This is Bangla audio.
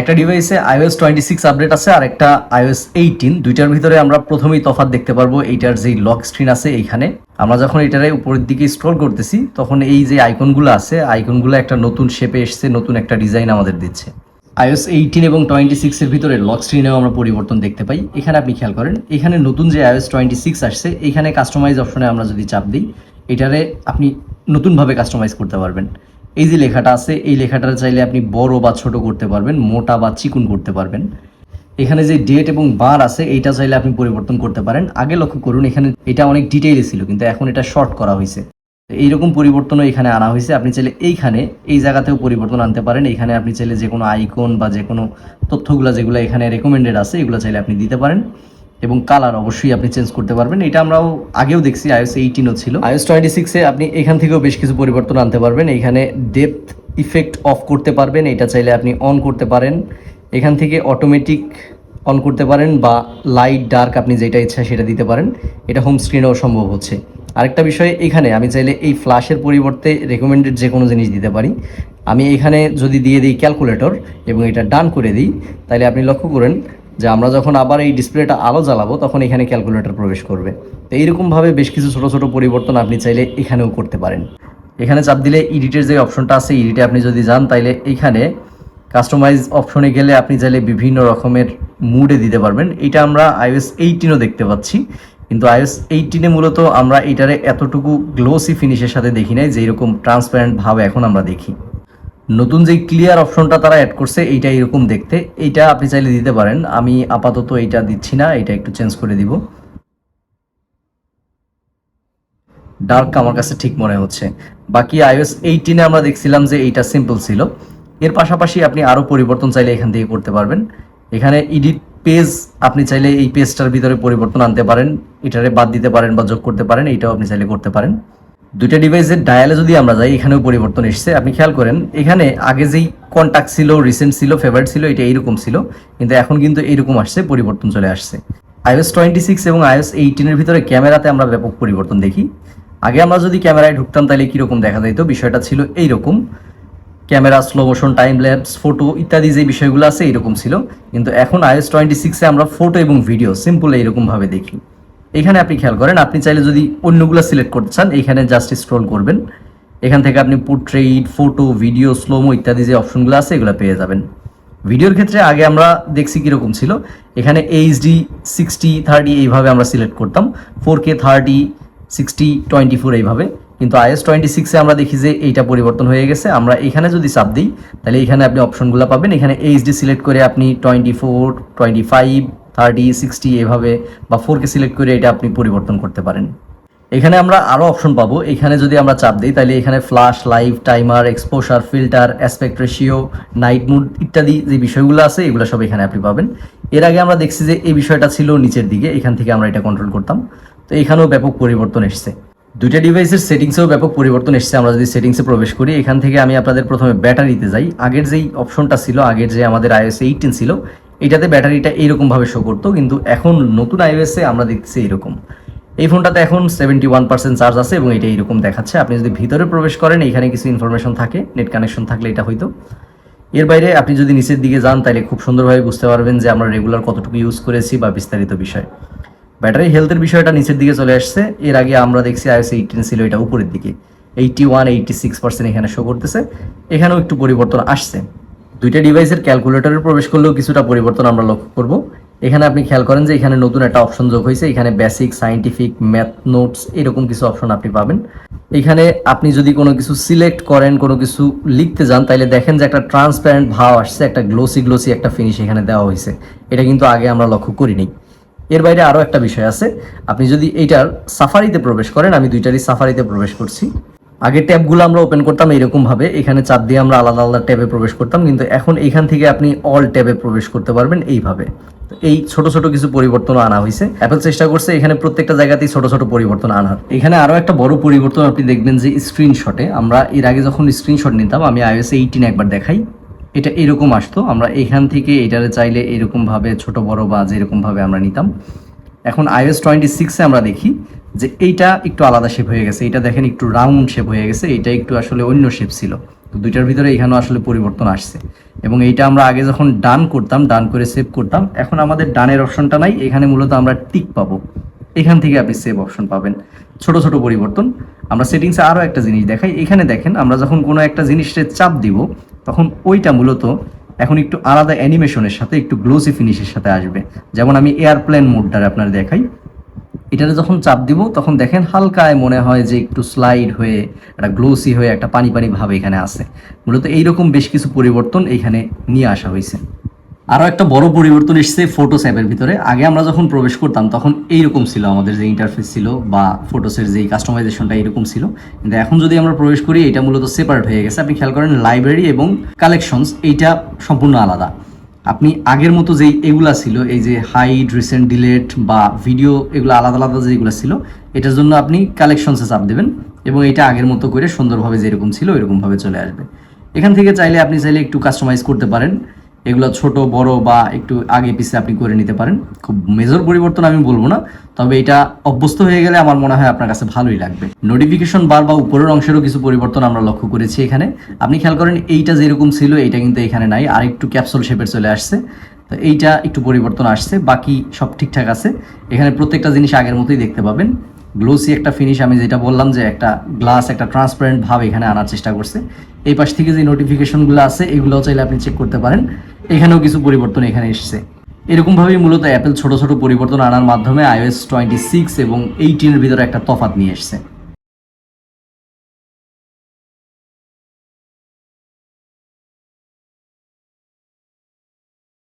একটা ডিভাইসে iOS টোয়েন্টি সিক্স আপডেট আছে আর একটা iOS এইটিন দুইটার ভিতরে আমরা প্রথমেই তফাত দেখতে পারব এইটার যেই লক স্ক্রিন আছে এইখানে। আমরা যখন এটারে উপরের দিকে স্ক্রল করতেছি, তখন এই যে আইকনগুলো আছে আইকনগুলো একটা নতুন শেপে এসছে, নতুন একটা ডিজাইন আমাদের দিচ্ছে। iOS এইটিন এবং টোয়েন্টি সিক্সের ভিতরে লক স্ক্রিনেও আমরা পরিবর্তন দেখতে পাই। এখানে আপনি খেয়াল করেন, এখানে নতুন যে iOS টোয়েন্টি সিক্স আসছে এখানে কাস্টমাইজ অপশনে আমরা যদি চাপ দিই, এটারে আপনি নতুনভাবে কাস্টমাইজ করতে পারবেন। এই যে লেখাটা আছে, এই লেখাটা চাইলে আপনি বড় বা ছোট করতে পারবেন, মোটা বা চিকুন করতে পারবেন। এখানে যে ডেট এবং বার আছে, এইটা চাইলে আপনি পরিবর্তন করতে পারেন। আগে লক্ষ্য করুন, এখানে এটা অনেক ডিটেইলে ছিল, কিন্তু এখন এটা শর্ট করা হয়েছে। এইরকম পরিবর্তনও এখানে আনা হয়েছে। আপনি চাইলে এইখানে, এই জায়গাতেও পরিবর্তন আনতে পারেন। এখানে আপনি চাইলে যে কোনো আইকন বা যে কোনো তথ্যগুলো যেগুলো এখানে রেকমেন্ডেড আছে, এগুলো চাইলে আপনি দিতে পারেন। এবং কালার অবশ্যই আপনি চেঞ্জ করতে পারবেন। এটা আমরাও আগেও দেখছি আইএস এইটিনও ছিল। আইএস টোয়েন্টি সিক্সে আপনি এখান থেকেও বেশ কিছু পরিবর্তন আনতে পারবেন। এখানে ডেপথ ইফেক্ট অফ করতে পারবেন। এটা চাইলে আপনি অন করতে পারেন। এখান থেকে অটোমেটিক অন করতে পারেন বা লাইট ডার্ক আপনি যেটা ইচ্ছা সেটা দিতে পারেন। এটা হোম স্ক্রিনেও সম্ভব হচ্ছে। আরেকটা বিষয় এখানে, আমি চাইলে এই ফ্ল্যাশের পরিবর্তে রেকমেন্ডেড যে কোনো জিনিস দিতে পারি। আমি এখানে যদি দিয়ে দিই ক্যালকুলেটর এবং এটা ডান করে দিই তাহলে আপনি লক্ষ্য করেন যে আমরা যখন আবার এই ডিসপ্লেটা আলো জ্বালাবো, তখন এখানে ক্যালকুলেটর প্রবেশ করবে। তো এইরকমভাবে বেশ কিছু ছোট ছোট পরিবর্তন আপনি চাইলে এখানেও করতে পারেন। এখানে চাপ দিলে এডিটের যে অপশনটা আছে, এডিটে আপনি যদি যান, তাইলে এখানে কাস্টমাইজ অপশনে গেলে আপনি চাইলে বিভিন্ন রকমের মুডে দিতে পারবেন। এটা আমরা আইওএস এইটিনও দেখতে পাচ্ছি। কিন্তু আইওএস এইটিনে মূলত আমরা এটারে এতটুকু গ্লোসি ফিনিশের সাথে দেখি নাই যে এরকম ট্রান্সপারেন্ট ভাব এখন আমরা দেখি। নতুন যে ক্লিয়ার অপশনটা তারা অ্যাড করছে, এইটা এরকম দেখতে। এইটা আপনি চাইলে দিতে পারেন। আমি আপাতত এইটা দিচ্ছি না এটা একটু চেঞ্জ করে দিব। ডার্ক আমার কাছে ঠিক মনে হচ্ছে। বাকি আইওএস এইটিনে আমরা দেখছিলাম যে এইটা সিম্পল ছিল। এর পাশাপাশি আপনি আরও পরিবর্তন চাইলে এখান থেকে করতে পারবেন। এখানে এডিট পেজ আপনি চাইলে এই পেজটার ভিতরে পরিবর্তন আনতে পারেন। এটারে বাদ দিতে পারেন বা যোগ করতে পারেন, এইটাও আপনি চাইলে করতে পারেন। দুইটা ডিভাইসের ডায়ালে যদি আমরা যাই, এখানেও পরিবর্তন এসছে। আপনি খেয়াল করেন, এখানে আগে যেই কন্ট্যাক্ট ছিল রিসেন্ট ছিল ফেভারিট ছিল, এটা এইরকম ছিল, কিন্তু এখন কিন্তু এইরকম আসছে, পরিবর্তন চলে আসছে। আইএস টোয়েন্টি সিক্স এবং আইএস এইটিনের ভিতরে ক্যামেরাতে আমরা ব্যাপক পরিবর্তন দেখি। আগে আমরা যদি ক্যামেরায় ঢুকতাম, তাহলে কীরকম দেখা যেত? বিষয়টা ছিল এইরকম। Camera slow motion time lapse photo ইত্যাদি যে বিষয়গুলো আছে এরকম ছিল। কিন্তু এখন আইএস টোয়েন্টি সিক্সে আমরা ফটো এবং ভিডিও সিম্পল এইরকমভাবে দেখি। এখানে আপনি খেয়াল করেন, আপনি চাইলে যদি অন্যগুলো সিলেক্ট করতে চান, এখানে জাস্ট স্ক্রল করবেন। এখান থেকে আপনি পোর্ট্রেট ফটো ভিডিও স্লোমো ইত্যাদি যে অপশনগুলো আছে, এগুলো পেয়ে যাবেন। ভিডিওর ক্ষেত্রে আগে আমরা দেখছি কীরকম ছিল। এখানে এইচডি সিক্সটি থার্টি এইভাবে আমরা সিলেক্ট করতাম। Four K thirty sixty twenty four এইভাবে। কিন্তু আইএস টোয়েন্টি সিক্সে আমরা দেখি যে এইটা পরিবর্তন হয়ে গেছে। আমরা এখানে যদি চাপ দিই, তাহলে এখানে আপনি অপশনগুলো পাবেন। এখানে এইচডি সিলেক্ট করে আপনি twenty four twenty five thirty sixty এভাবে বা ফোর কে সিলেক্ট করে এটা আপনি পরিবর্তন করতে পারেন। এখানে আমরা আরও অপশন পাবো। এখানে যদি আমরা চাপ দিই, তাহলে এখানে flash live timer exposure filter aspect ratio night mood ইত্যাদি যে বিষয়গুলো আছে, এগুলো সব এখানে আপনি পাবেন। এর আগে আমরা দেখছি যে এই বিষয়টা ছিল নিচের দিকে, এখান থেকে আমরা এটা কন্ট্রোল করতাম। তো এখানেও ব্যাপক পরিবর্তন এসছে। দুইটা ডিভাইসের সেটিংসেও ব্যাপক পরিবর্তন এসছে। আমরা যদি সেটিংসে প্রবেশ করি, এখান থেকে আমি আপনাদের প্রথমে ব্যাটারিতে যাই। আগের যেই অপশনটা ছিল, আগের যে আমাদের আইএস এইটিন ছিল এটাতে ব্যাটারিটা এইরকমভাবে শো করতো, কিন্তু এখন নতুন আইওএসে আমরা দেখতেছি এইরকম। এই ফোনটাতে এখন সেভেন্টি ওয়ান পার্সেন্ট চার্জ আছে এবং এটা এইরকম দেখাচ্ছে। আপনি যদি ভিতরে প্রবেশ করেন, এখানে কিছু ইনফরমেশন থাকে নেট কানেকশন থাকলে এটা হয়তো এর বাইরে আপনি যদি নিচের দিকে যান, তাহলে খুব সুন্দরভাবে বুঝতে পারবেন যে আমরা রেগুলার কতটুকু ইউজ করেছি বা বিস্তারিত বিষয়। ব্যাটারি হেলথের বিষয়টা নিচের দিকে চলে আসছে। এর আগে আমরা দেখছি আইএস এইটিন ছিল এটা উপরের দিকে। Eighty one eighty six percent এখানে শো করতেছে। এখানেও একটু পরিবর্তন আসছে। দুইটা ডিভাইসের ক্যালকুলেটরে প্রবেশ করলেও কিছুটা পরিবর্তন আমরা লক্ষ্য করব। এখানে আপনি খেয়াল করেন যে এখানে নতুন একটা অপশন যোগ হয়েছে। এখানে বেসিক সাইন্টিফিক ম্যাথ নোটস এরকম কিছু অপশন আপনি পাবেন। এখানে আপনি যদি কোনো কিছু সিলেক্ট করেন, কোনো কিছু লিখতে যান তাহলে দেখেন যে একটা ট্রান্সপ্যারেন্ট ভাব আসছে, একটা গ্লোসি গ্লোসি একটা ফিনিশ এখানে দেওয়া হয়েছে। এটা কিন্তু আগে আমরা লক্ষ্য করিনি। এর বাইরে আরও একটা বিষয় আছে। আপনি যদি এইটার সাফারিতে প্রবেশ করেন, আমি দুইটারই সাফারিতে প্রবেশ করছি। আগে ট্যাবগুলো আমরা ওপেন করতাম এরকম ভাবে, এখানে চাপ দিয়ে আমরা আলাদা আলাদা ট্যাবে প্রবেশ করতাম, কিন্তু এখন এখান থেকে আপনি অল ট্যাবে প্রবেশ করতে পারবেন এইভাবে। এই ছোট ছোট কিছু পরিবর্তন আনা হয়েছে। অ্যাপেল চেষ্টা করছে এখানে প্রত্যেকটা জায়গাতেই ছোট ছোট পরিবর্তন আনার। এখানে আরও একটা বড় পরিবর্তন আপনি দেখবেন যে স্ক্রিনশটে আমরা এর আগে যখন স্ক্রিনশট নিতাম, আমি আইএস এইটিন একবার দেখাই, এটা এরকম আসতো, আমরা এখান থেকে এটারে চাইলে এরকমভাবে ছোট বড় বা যেরকম ভাবে আমরা নিতাম। এখন আইওএস টোয়েন্টি সিক্সে আমরা দেখি যে এইটা একটু আলাদা শেপ হয়ে গেছে এটা দেখেন একটু রাউন্ড শেপ হয়ে গেছে এটা একটু আসলে অন্য শেপ ছিল। তো দুইটার ভিতরে এখানেও আসলে পরিবর্তন আসছে। এবং এইটা আমরা আগে যখন ডান করতাম ডান করে সেভ করতাম, এখন আমাদের ডানের অপশনটা নাই, এখানে মূলত আমরা টিক পাবো। এখান থেকে আপনি সেভ অপশন পাবেন। ছোট ছোট পরিবর্তন। আমরা সেটিংসে আরও একটা জিনিস দেখাই। এখানে দেখেন, আমরা যখন কোনো একটা জিনিসের চাপ দিব, তখন ওইটা মূলত এখন একটু আলাদা অ্যানিমেশনের সাথে, একটু গ্লোসি ফিনিশের সাথে আসবে। যেমন আমি এয়ারপ্লেন মোডটার আপনার দেখাই। এটাতে যখন চাপ দিব, তখন দেখেন হালকায় মনে হয় যে একটু স্লাইড হয়ে, একটা গ্লোসি হয়ে একটা পানি পানি ভাব এখানে আছে। মূলত এইরকম বেশ কিছু পরিবর্তন এখানে নিয়ে আসা হয়েছে। আরও একটা বড় পরিবর্তন এসেছে ফটোস অ্যাপের ভিতরে। আগে আমরা যখন প্রবেশ করতাম, তখন এইরকম ছিল আমাদের যে ইন্টারফেস ছিল বা ফটোসের যে কাস্টমাইজেশনটা এরকম ছিল। কিন্তু এখন যদি আমরা প্রবেশ করি, এটা মূলত সেপারেট হয়ে গেছে। আপনি খেয়াল করেন লাইব্রেরি এবং কালেকশনস এইটা সম্পূর্ণ আলাদা। আপনি আগের মতো যেই এগুলা ছিল, এই যে হাইড রিসেন্ট ডিলেট বা ভিডিও এগুলো আলাদা আলাদা যেগুলো ছিল, এটার জন্য আপনি কালেকশনসে চাপ দেবেন এবং এটা আগের মতো করে সুন্দরভাবে যেরকম ছিল এরকমভাবে চলে আসবে। এখান থেকে চাইলে আপনি চাইলে একটু কাস্টমাইজ করতে পারেন। এগুলো ছোট, বড় বা একটু আগে পিছে আপনি করে নিতে পারেন। খুব মেজর পরিবর্তন আমি বলব না। তবে এটা অভ্যস্ত হয়ে গেলে আমার মনে হয় আপনার কাছে ভালোই লাগবে। নোটিফিকেশন বার বা উপরের অংশেরও কিছু পরিবর্তন আমরা লক্ষ্য করেছি এখানে। আপনি খেয়াল করেন, এইটা যেরকম ছিল, এইটা কিন্তু এখানে নাই। আর একটু ক্যাপসুল শেপের চলে আসছে। তো এইটা একটু পরিবর্তন আসছে। বাকি সব ঠিকঠাক আছে। এখানে প্রত্যেকটা জিনিস আগের মতোই দেখতে পাবেন। গ্লোসি একটা ফিনিশ আমি যেটা বললাম যে একটা গ্লাস একটা ট্রান্সপারেন্ট ভাব এখানে আনার চেষ্টা করছে। এই পাশ থেকে যে নোটিফিকেশনগুলো আছে, এগুলো চাইলে আপনি চেক করতে পারেন। এখানেও কিছু পরিবর্তন এখানে এসছে। এরকমভাবেই মূলত অ্যাপেল ছোট ছোট পরিবর্তন আনার মাধ্যমে আইওএস টোয়েন্টি সিক্স এবং এইটিনের ভিতরে একটা তফাত নিয়ে এসছে।